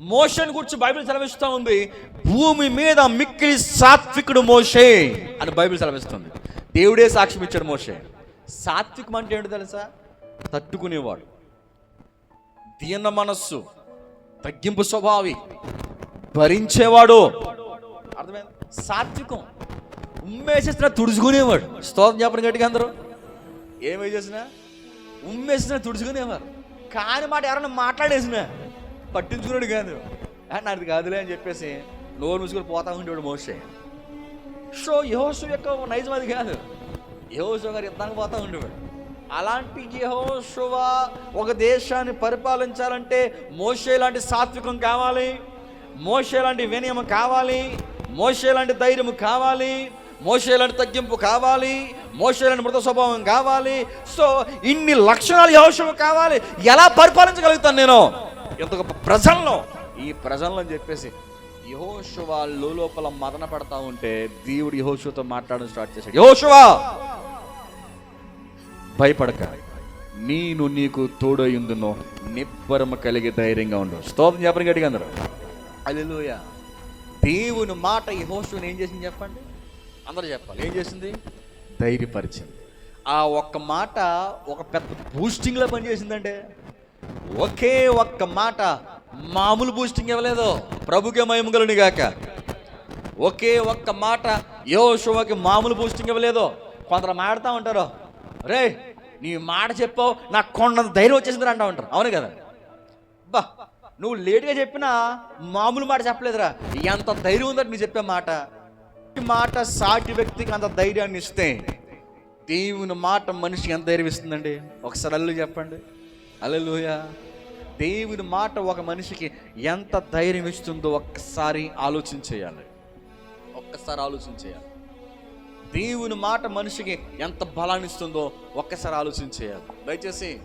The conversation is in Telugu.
మోషన్ గురించి బైబిల్ సెలవిస్తూ ఉంది. భూమి మీద మిక్కిలి సాత్వికుడు మోషే అని బైబిల్ సెలవిస్తుంది. దేవుడే సాక్ష్యం ఇచ్చాడు మోషే. సాత్వికం అంటే ఏంటో తెలుసా? తట్టుకునేవాడు. దీన మనస్సు తగ్గింపు స్వభావి భరించేవాడు. అర్థమైంది? సాత్వికం. ఉమ్మేసేసిన తుడుచుకునేవాడు. స్తోత్రం చెప్పండి గట్టిగా అందరూ. ఏమై చేసినా? ఉమ్మేసినా తుడుచుకునేవారు. కాని మాట ఎవరన్నా మాట్లాడేసినా? పట్టించుకున్నాడు కాదు. నాది కాదులే అని చెప్పేసి నోరు మూసుకొని పోతా ఉండేవాడు మోసే సో యహోసు యొక్క నైజం అది కాదు. యహోసు గారు యుద్ధానికి పోతా ఉండేవాడు. అలాంటి యహోశువ ఒక దేశాన్ని పరిపాలించాలంటే మోషే లాంటి సాత్వికం కావాలి మోసే లాంటి వినయం కావాలి మోషే లాంటి ధైర్యం కావాలి మోసే లాంటి తగ్గింపు కావాలి మోసే లాంటి మృత స్వభావం కావాలి. సో ఇన్ని లక్షణాలు యహోశువ కావాలి. ఎలా పరిపాలించగలుగుతాను నేను? ఇంత గొప్ప ప్రజల్లో. ఈ ప్రజల్లో అని చెప్పేసి యహోశువ లోపల మదన పడతా ఉంటే దేవుడు యహోశువతో మాట్లాడడం స్టార్ట్ చేశాడు. యహోశువా భయపడక. నేను నీకు తోడయుందునో నిబ్బరమ కలిగి ధైర్యంగా ఉండు. స్తోత్రం చెప్పని గట్టిగా అందరూ. అల్లెలూయ దేవుని మాట ఈ హోస్టుని ఏం చేసింది చెప్పండి? అందరూ చెప్పాలి. ఏం చేసింది? ధైర్యపరిచింది. ఆ ఒక్క మాట ఒక పెద్ద బూస్టింగ్లో పనిచేసిందంటే? ఒకే ఒక్క మాట మామూలు బూస్టింగ్ ఇవ్వలేదు. ప్రభుకే మహిమగలుని గాక. ఒకే ఒక్క మాట యోశువకి మామూలు బూస్టింగ్ ఇవ్వలేదు. కొందరు మాడతా ఉంటారు. రే నీ మాట చెప్పావు నాకు కొండంత ధైర్యం వచ్చేసింది అంటా ఉంటారు. అవును కదా? బా నువ్వు లేట్గా చెప్పినా మామూలు మాట చెప్పలేదురా. ఎంత ధైర్యం ఉందని నువ్వు చెప్పే మాట. మాట సాటి వ్యక్తికి అంత ధైర్యాన్ని ఇస్తే దేవుని మాట మనిషికి ఎంత ధైర్యం ఇస్తుందండి? ఒకసారి అల్లు చెప్పండి. అలలోయ. దేవుని మాట ఒక మనిషికి ఎంత ధైర్యం ఇస్తుందో ఒక్కసారి ఆలోచన చేయాలి. ఒక్కసారి ఆలోచన చేయాలి. దేవుని మాట మనిషికి ఎంత బలాన్ని ఇస్తుందో ఒక్కసారి ఆలోచన చేయాలి. దయచేసి